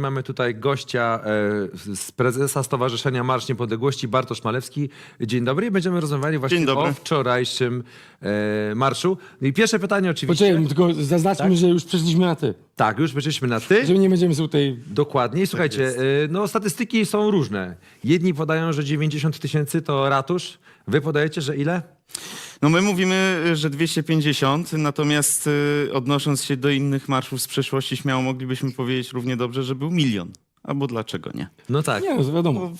Mamy tutaj gościa e, z prezesa Stowarzyszenia Marsz Niepodległości, Bartosz Malewski. Dzień dobry i będziemy rozmawiali właśnie dobry. o wczorajszym e, marszu. No i pierwsze pytanie oczywiście. Poczekaj, tylko zaznaczmy, że już przeszliśmy na ty. Tak, już przeszliśmy na ty. Że nie będziemy sobie tutaj... Dokładnie. I słuchajcie, e, no statystyki są różne. Jedni podają, że 90 tysięcy to ratusz. Wy podajecie, że ile? No my mówimy, że 250, natomiast y, odnosząc się do innych marszów z przeszłości, śmiało moglibyśmy powiedzieć równie dobrze, że był milion. Albo dlaczego nie? No tak. Nie no, wiadomo.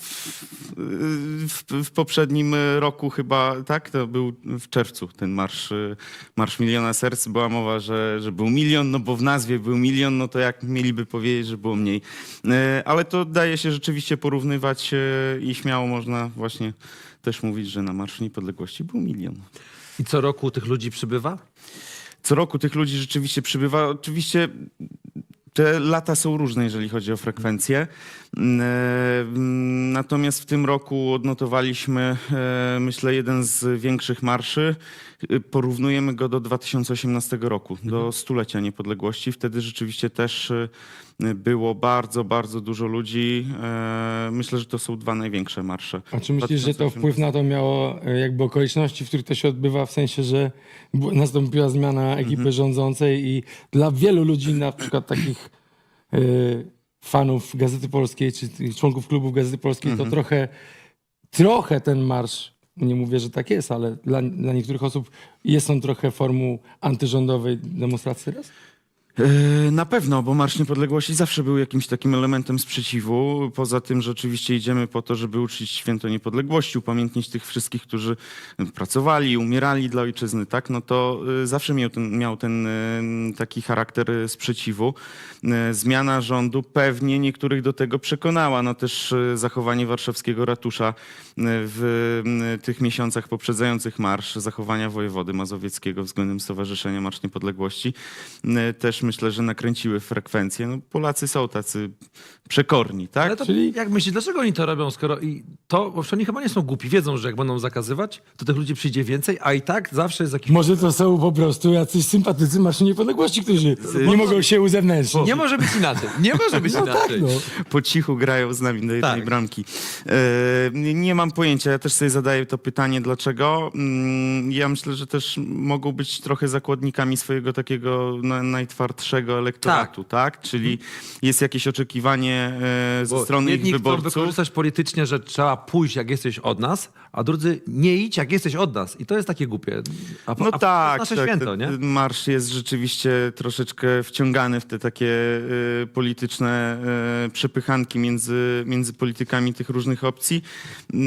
W, w poprzednim roku chyba, tak, to był w czerwcu ten marsz, y, marsz Miliona Serc. Była mowa, że, że był milion, no bo w nazwie był milion, no to jak mieliby powiedzieć, że było mniej. Y, Ale to daje się rzeczywiście porównywać y, i śmiało można właśnie też mówić, że na Marszu Niepodległości był milion. I co roku tych ludzi przybywa? Co roku tych ludzi rzeczywiście przybywa. Oczywiście te lata są różne, jeżeli chodzi o frekwencję. Mm, e, mm, Natomiast w tym roku odnotowaliśmy, e, myślę, jeden z większych marszy. E, Porównujemy go do 2018 roku, do stulecia niepodległości. Wtedy rzeczywiście też było bardzo, bardzo dużo ludzi. E, Myślę, że to są dwa największe marsze. A czy myślisz, że to 2018. wpływ na to miało e, jakby okoliczności, w których to się odbywa, w sensie, że nastąpiła zmiana ekipy Mhm. rządzącej i dla wielu ludzi, na przykład takich e, fanów Gazety Polskiej, czy członków klubów Gazety Polskiej, Mhm. to trochę, trochę ten marsz, nie mówię, że tak jest, ale dla, dla niektórych osób jest on trochę formą antyrządowej demonstracji teraz? E, Na pewno, bo Marsz Niepodległości zawsze był jakimś takim elementem sprzeciwu. Poza tym, że oczywiście idziemy po to, żeby uczcić święto niepodległości, upamiętnić tych wszystkich, którzy pracowali, umierali dla ojczyzny, tak? No to e, zawsze miał ten, miał ten e, taki charakter sprzeciwu. Zmiana rządu pewnie niektórych do tego przekonała. No też zachowanie warszawskiego ratusza w tych miesiącach poprzedzających marsz, zachowania wojewody mazowieckiego względem Stowarzyszenia Marsz Niepodległości też myślę, że nakręciły frekwencję. No, Polacy są tacy przekorni, tak? Ale to Czyli- jak myślisz, dlaczego oni to robią, skoro i to, bo oni chyba nie są głupi, wiedzą, że jak będą zakazywać, to tych ludzi przyjdzie więcej, a i tak zawsze jest jakiś... Może to są po prostu jacyś sympatycy Marszu Niepodległości, którzy nie mogą się uzewnętrznić. Nie może być inaczej. Nie może być No tak, inaczej. no. po cichu grają z nami do jednej Tak. bramki. E, nie- nie mam pojęcia, ja też sobie zadaję to pytanie, dlaczego. Mm, Ja myślę, że też mogą być trochę zakładnikami swojego takiego na, najtwardszego elektoratu, tak? Czyli jest jakieś oczekiwanie e, ze Bo strony ich jedni chcą wyborców. wykorzystać politycznie, że trzeba pójść, jak jesteś od nas, a drudzy nie idź, jak jesteś od nas. I to jest takie głupie. A, No a, tak, nasze tak, święto, nie? Marsz jest rzeczywiście troszeczkę wciągany w te takie y, polityczne y, przepychanki między, między politykami tych różnych opcji. Y,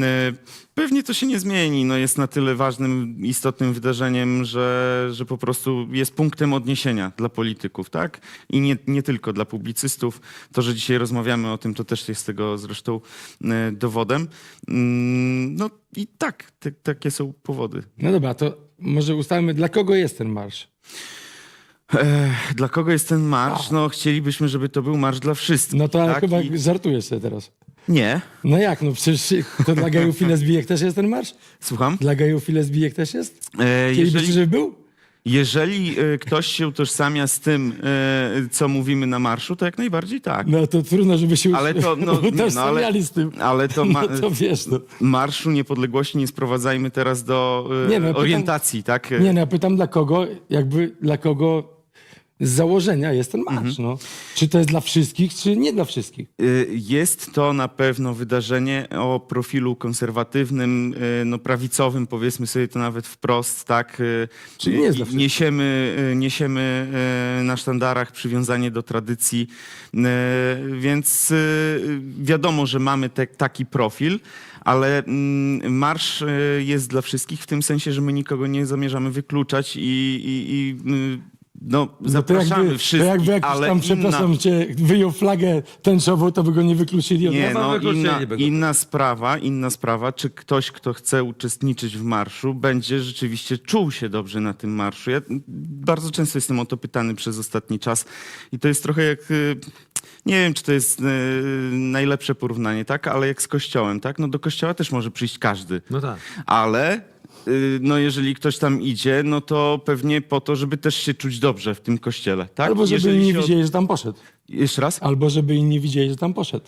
pewnie to się nie zmieni. No, jest na tyle ważnym, istotnym wydarzeniem, że, że po prostu jest punktem odniesienia dla polityków, tak? I nie, nie tylko dla publicystów. To, że dzisiaj rozmawiamy o tym, to też jest tego zresztą y, dowodem. Mm, No i tak, te, takie są powody. No dobra, to może ustalmy, dla kogo jest ten marsz? Ech, dla kogo jest ten marsz? No, chcielibyśmy, żeby to był marsz dla wszystkich. No to ale tak? chyba I... żartujesz sobie teraz. Nie, No jak, no przecież to dla gejów i lesbijek też jest ten marsz? słucham. Dla gejów i lesbijek też jest? E, Chcielibyście, jeżeli żeby był? jeżeli e, ktoś się utożsamia z tym, e, co mówimy na marszu, to jak najbardziej tak. No to trudno, żeby się Ale to, no, nie, no, utożsamiali ale, z tym. ale to, ma, No to wiesz, no. Marszu Niepodległości nie sprowadzajmy teraz do e, Nie, no, ja pytam- orientacji, tak? Nie, no ja pytam dla kogo, jakby dla kogo z założenia jest ten marsz, Mhm. no. Czy to jest dla wszystkich, czy nie dla wszystkich? Y, Jest to na pewno wydarzenie o profilu konserwatywnym, y, no prawicowym, powiedzmy sobie to nawet wprost, tak? Y, Czyli nie jest dla wszystkich. Niesiemy, niesiemy na sztandarach przywiązanie do tradycji, więc wiadomo, że mamy te, taki profil, ale mm, marsz jest dla wszystkich w tym sensie, że my nikogo nie zamierzamy wykluczać i, i, i no, No to zapraszamy jakby, to wszystkich, jakby jakiś ale tam, inna... przepraszam cię, wyjął flagę tęczową, to by go nie wykluczyli od Nie, no, wykluczyli inna, inna sprawa, inna sprawa, czy ktoś, kto chce uczestniczyć w marszu, będzie rzeczywiście czuł się dobrze na tym marszu. Ja bardzo często jestem o to pytany przez ostatni czas i to jest trochę jak... y, Nie wiem, czy to jest y, najlepsze porównanie, tak? Ale jak z kościołem, tak? No do kościoła też może przyjść każdy. No tak. Ale no jeżeli ktoś tam idzie, no to pewnie po to, żeby też się czuć dobrze w tym kościele, tak? Albo żeby Jeżeli inni się od- widzieli, że tam poszedł. Jeszcze raz? Albo żeby inni widzieli, że tam poszedł.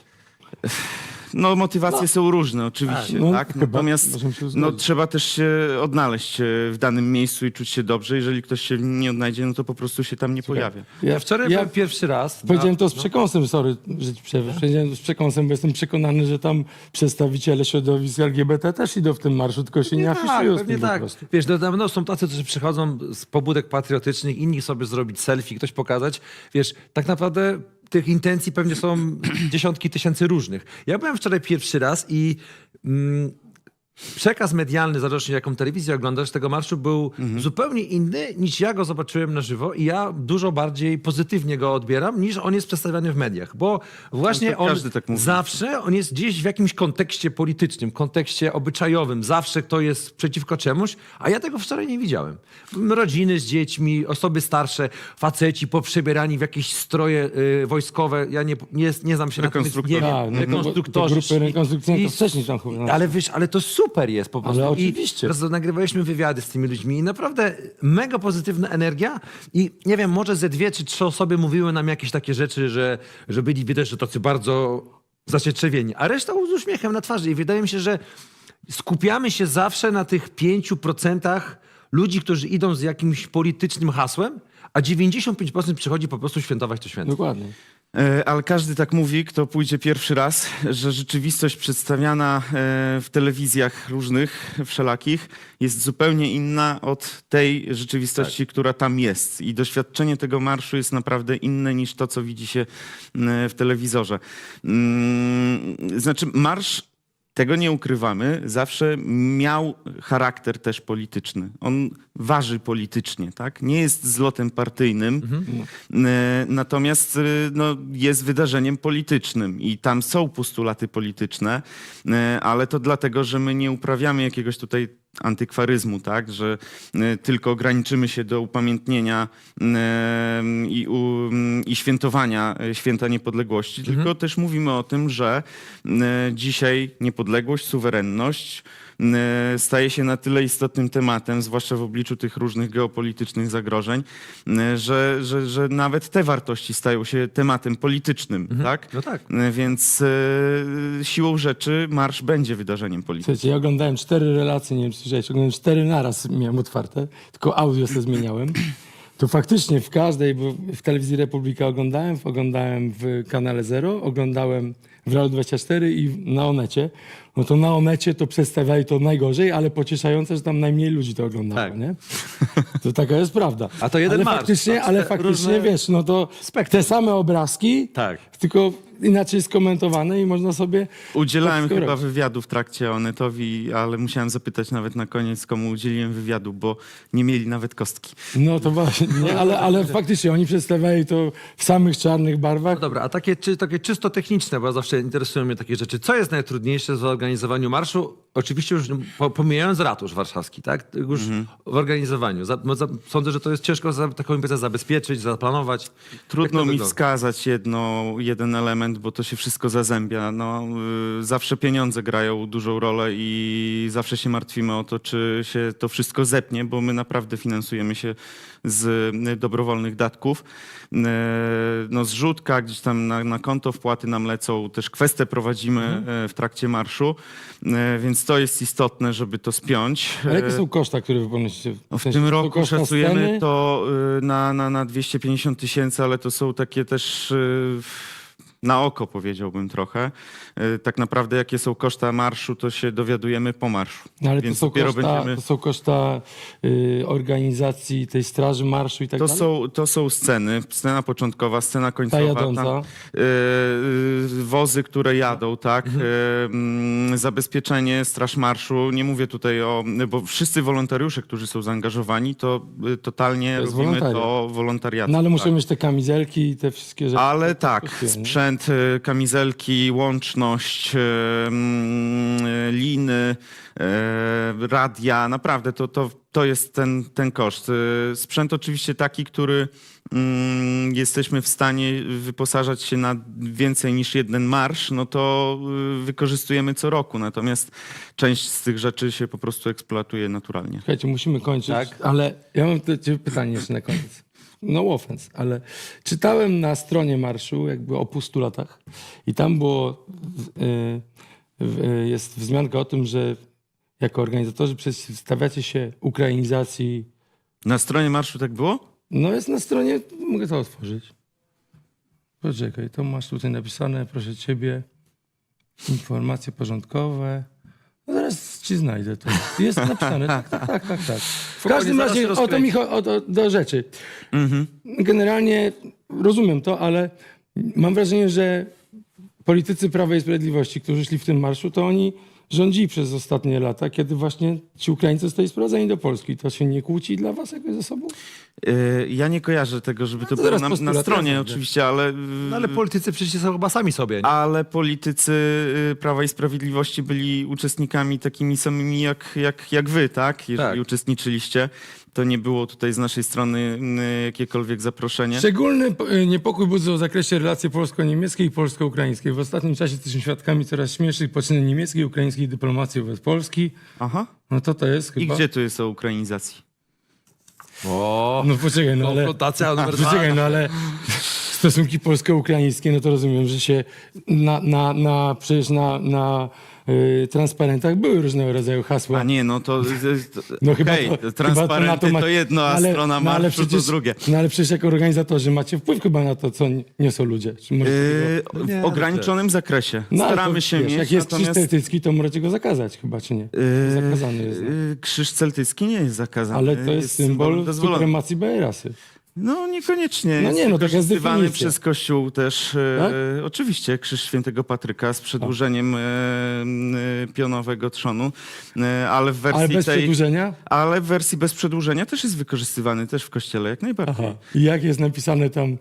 No motywacje są różne oczywiście, no, tak? chyba Natomiast możemy się no, zgodzić. trzeba też się odnaleźć e, w danym miejscu i czuć się dobrze. Jeżeli ktoś się nie odnajdzie, no to po prostu się tam nie pojawia. Ja wczoraj ja byłem pierwszy raz. powiedziałem na- to z przekąsem, sorry, że ci przerwę. Powiedziałem to z przekąsem, bo jestem przekonany, że tam przedstawiciele środowisk LGBT też idą w tym marszu, tylko się nie, Nie afiszują tak, z pewnie tym po tak. prostu. Wiesz, do- no, są tacy, którzy przychodzą z pobudek patriotycznych, inni sobie zrobić selfie, ktoś pokazać. Wiesz, tak naprawdę tych intencji pewnie są dziesiątki tysięcy różnych. Ja byłem wczoraj pierwszy raz i mm, przekaz medialny, zależnie jaką telewizję oglądasz, tego marszu był Mhm. zupełnie inny niż ja go zobaczyłem na żywo i ja dużo bardziej pozytywnie go odbieram niż on jest przedstawiany w mediach, bo właśnie No to on tak mówi. zawsze on jest gdzieś w jakimś kontekście politycznym, kontekście obyczajowym, zawsze kto jest przeciwko czemuś, a ja tego wczoraj nie widziałem. Rodziny z dziećmi, osoby starsze, faceci poprzebierani w jakieś stroje y, wojskowe, ja nie, nie, nie znam się na tym, nie wiem, Rekonstruktorzy. Tak, no, to- rekonstruktorzy. grupy rekonstrukcyjne to wcześniej tam chyba- Ale wiesz, ale to super jest po prostu. Ale I oczywiście. raz nagrywaliśmy wywiady z tymi ludźmi i naprawdę mega pozytywna energia i nie wiem, może ze dwie czy trzy osoby mówiły nam jakieś takie rzeczy, że, że byli widać, że tacy bardzo zacietrzewieni, a reszta z uśmiechem na twarzy i wydaje mi się, że skupiamy się zawsze na tych pięciu procentach ludzi, którzy idą z jakimś politycznym hasłem, a 95% przychodzi po prostu świętować to święto. Dokładnie. E, Ale każdy tak mówi, kto pójdzie pierwszy raz, że rzeczywistość przedstawiana e, w telewizjach różnych, wszelakich, jest zupełnie inna od tej rzeczywistości, Tak. która tam jest. I doświadczenie tego marszu jest naprawdę inne niż to, co widzi się m, w telewizorze. Mm, Znaczy, marsz tego nie ukrywamy, zawsze miał charakter też polityczny. On waży politycznie, tak? Nie jest zlotem partyjnym, e, natomiast e, no, jest wydarzeniem politycznym i tam są postulaty polityczne, e, ale to dlatego, że my nie uprawiamy jakiegoś tutaj antykwaryzmu, tak? Że e, tylko ograniczymy się do upamiętnienia e, i, u, i świętowania e, święta niepodległości, tylko też mówimy o tym, że dzisiaj niepodległość, suwerenność staje się na tyle istotnym tematem, zwłaszcza w obliczu tych różnych geopolitycznych zagrożeń, e, że, że, że nawet te wartości stają się tematem politycznym, tak? No tak. E, Więc e, siłą rzeczy marsz będzie wydarzeniem politycznym. Słuchajcie, ja oglądałem cztery relacje, nie wiem czy słyszałeś, oglądałem cztery naraz miałem otwarte, tylko audio sobie zmieniałem. To faktycznie w każdej, bo w telewizji Republika oglądałem, oglądałem w kanale Zero, oglądałem w Realu 24 i na Onecie. No to na Onecie to przedstawiali to najgorzej, ale pocieszające, że tam najmniej ludzi to oglądało, Tak. nie? To taka jest prawda. A to jeden ale marsz, faktycznie, ale faktycznie, wiesz, no to te same obrazki, Tak. tylko inaczej skomentowane i można sobie... Udzielałem Tak, chyba wywiadu w trakcie Onetowi, ale musiałem zapytać nawet na koniec, komu udzieliłem wywiadu, bo nie mieli nawet kostki. No to właśnie, nie, ale, ale faktycznie oni przedstawiali to w samych czarnych barwach. No dobra, a takie, czy, takie czysto techniczne, bo zawsze interesują mnie takie rzeczy. Co jest najtrudniejsze w zorganizowaniu marszu? Oczywiście już po, pomijając ratusz warszawski, tak? Już w organizowaniu. Za, no, za, sądzę, że to jest ciężko za, taką imprezę zabezpieczyć, zaplanować. Jak Trudno mi wygląda? wskazać jedno, jeden element, bo to się wszystko zazębia. No, y, zawsze pieniądze grają dużą rolę i zawsze się martwimy o to, czy się to wszystko zepnie, bo my naprawdę finansujemy się z y, dobrowolnych datków. Y, No, zrzutka gdzieś tam na, na konto wpłaty nam lecą, też kwestie prowadzimy Mhm. w trakcie marszu, więc to jest istotne, żeby to spiąć. Ale jakie są koszta, które wy ponosicie? no w sensie, tym roku szacujemy to na, na, na 250 tysięcy, ale to są takie też na oko powiedziałbym trochę. Y, Tak naprawdę jakie są koszta marszu, to się dowiadujemy po marszu. No, ale to Więc są, dopiero koszta, będziemy... to są koszta y, organizacji tej straży marszu i tak To dalej? są, to są sceny, scena początkowa, scena końcowa. jadąca. Tam, y, wozy, które jadą, tak? Mhm. Y, mm, zabezpieczenie, straż marszu. Nie mówię tutaj o... Bo wszyscy wolontariusze, którzy są zaangażowani, to y, totalnie To robimy wolontariat. to wolontariat. No ale muszą tak. mieć te kamizelki i te wszystkie rzeczy. Ale To tak, sprzęt, y, kamizelki, łączność, y, mm, y, liny, radia, naprawdę to, to, to jest ten, ten koszt. Sprzęt oczywiście taki, który mm, jesteśmy w stanie wyposażać się na więcej niż jeden marsz, no to wykorzystujemy co roku. Natomiast część z tych rzeczy się po prostu eksploatuje naturalnie. Słuchajcie, musimy kończyć, Tak. ale ja mam do ciebie pytanie jeszcze na koniec. No offense, ale czytałem na stronie marszu jakby o postulatach i tam było, y, y, jest wzmianka o tym, że jako organizatorzy przeciwstawiacie się ukrainizacji. Na stronie marszu tak było? No jest na stronie, mogę to otworzyć. Poczekaj, to masz tutaj napisane, proszę ciebie, informacje porządkowe. No zaraz ci znajdę to. Jest napisane, tak, tak, tak, tak. tak. W każdym zaraz się razie o to mi cho- o, to, do rzeczy. Generalnie rozumiem to, ale mam wrażenie, że politycy Prawa i Sprawiedliwości, którzy szli w tym marszu, to oni rządzili przez ostatnie lata, kiedy właśnie ci Ukraińcy zostali sprowadzeni do Polski. To się nie kłóci dla was jakoś ze sobą? Y, Ja nie kojarzę tego, żeby to to było na, na stronie ja oczywiście, ale... No ale politycy przecież są chyba sami sobie. Nie? Ale politycy y, Prawa i Sprawiedliwości byli uczestnikami takimi samymi jak, jak, jak wy, tak? Jeżeli Tak. uczestniczyliście, to nie było tutaj z naszej strony y, jakiekolwiek zaproszenie. Szczególny y, niepokój budzą w zakresie relacji polsko-niemieckiej i polsko-ukraińskiej. W ostatnim czasie jesteśmy świadkami coraz śmielszych poczynań niemieckiej i ukraińskiej dyplomacji wobec Polski. Aha. No to to jest I chyba... gdzie tu jest o ukrainizacji? O, No poczekaj, no ale... konfrontacja numer. Poczekaj, no ale stosunki polsko-ukraińskie, no to rozumiem, że się na, na, na przecież na, na y, transparentach były różnego rodzaju hasła. A nie, no to, to No chyba okej, to, to chyba transparenty to, ma- jedno, a ale- strona no, ale marszu przecież, to drugie. No ale przecież jako organizatorzy macie wpływ chyba na to, co niosą ludzie. Czy możecie Yy, tego... w nie, ograniczonym zakresie. No, ale Staramy to, się wiesz, mieć, Jak jest krzyż natomiast celtycki, to możecie go zakazać chyba, czy nie? yy, Zakazany jest. no. yy, krzyż celtycki nie jest zakazany. Ale to jest symbol dozwolony. supremacji białej rasy. No niekoniecznie. No nie, no taka jest wykorzystywany definicja. przez Kościół też, e, Tak? oczywiście, krzyż świętego Patryka z przedłużeniem e, e, pionowego trzonu, e, ale w wersji Ale bez tej... przedłużenia? Ale w wersji bez przedłużenia też jest wykorzystywany, też w kościele, jak najbardziej. Aha. I jak jest napisane tam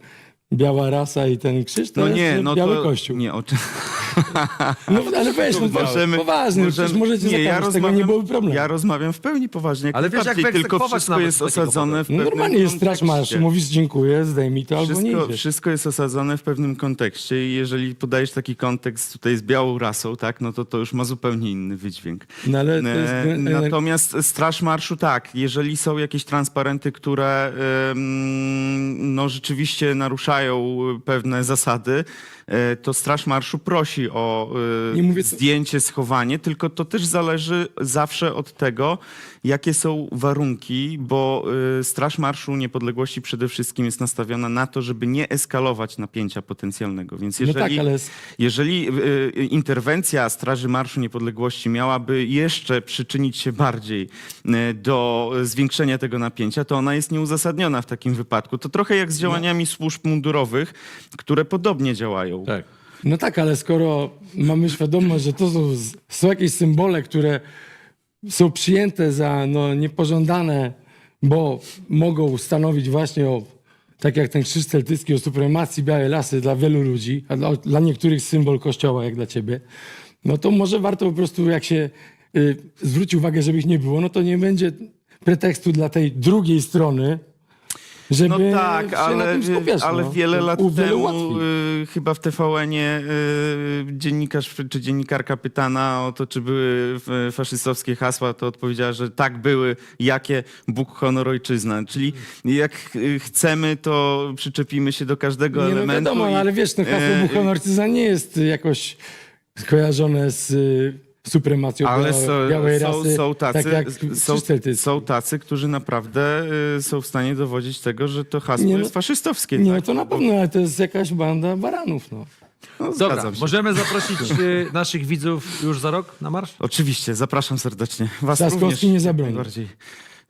biała rasa i ten krzyż, to No jest nie, no biały to... kościół. Nie, o czym... No ale weź, no Możemy- poważnie, no przecież możecie nie, zakazać, tego nie byłoby problemu. Ja rozmawiam w pełni poważnie, Ale wiesz, jak tylko wszystko jest osadzone w No pewnym normalnie jest straż marszu, mówisz dziękuję, zdejmij to albo nie Wszystko, idziesz. wszystko jest osadzone w pewnym kontekście i jeżeli podajesz taki kontekst tutaj z białą rasą, tak, no to to już ma zupełnie inny wydźwięk. No ale to jest... E, Natomiast Straż Marszu tak, jeżeli są jakieś transparenty, które no, rzeczywiście naruszają pewne zasady, e, to Straż Marszu prosi o e, mówię zdjęcie, schowanie, tylko to też zależy zawsze od tego, jakie są warunki, bo e, Straż Marszu Niepodległości przede wszystkim jest nastawiona na to, żeby nie eskalować napięcia potencjalnego. Więc No jeżeli, tak, ale s- jeżeli y, y, interwencja Straży Marszu Niepodległości miałaby jeszcze przyczynić się bardziej y, do zwiększenia tego napięcia, to ona jest nieuzasadniona w takim wypadku. To trochę jak z działaniami służb mundurowych, które podobnie działają. Tak. No tak, ale skoro mamy świadomość, że to są, są jakieś symbole, które są przyjęte za no, niepożądane, bo mogą stanowić właśnie o, tak jak ten krzyż celtycki o supremacji białej lasy dla wielu ludzi, a dla, dla niektórych symbol kościoła, jak dla ciebie, no to może warto po prostu, jak się y, zwróci uwagę, żeby ich nie było, no to nie będzie pretekstu dla tej drugiej strony, żeby No tak, się ale, na tym skupiać. ale no. wiele To lat u wielu temu y, chyba w TVN-ie y, dziennikarz czy dziennikarka pytana o to, czy były f- faszystowskie hasła, to odpowiedziała, że tak były. Jakie? Bóg, honor, ojczyzna. Czyli jak y, chcemy, to przyczepimy się do każdego Nie, no elementu. wiadomo, i- ale wiesz, no hasło e, Bóg Honorcyza nie jest jakoś skojarzone z y, supremacją Ale są, białej są, rasy, są, tacy, tak jak są, są tacy, którzy naprawdę y, są w stanie dowodzić tego, że to hasło Nie, no- jest faszystowskie. Nie, tak? no to na pewno, ale to jest jakaś banda baranów, no. No, Dobra, możemy zaprosić y, naszych widzów już za rok na marsz? Oczywiście, zapraszam serdecznie. Was Trzaskowski również, nie zabroni. najbardziej.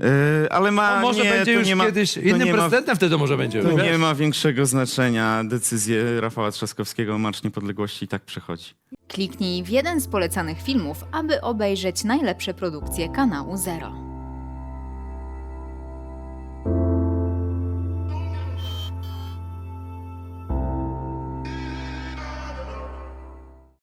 Yy, ale ma, A może nie, będzie już nie ma, kiedyś innym nie ma, prezydentem wtedy może będzie. To wiesz? nie ma większego znaczenia. Decyzję Rafała Trzaskowskiego o Marsz Niepodległości i tak przechodzi. Kliknij w jeden z polecanych filmów, aby obejrzeć najlepsze produkcje kanału Zero.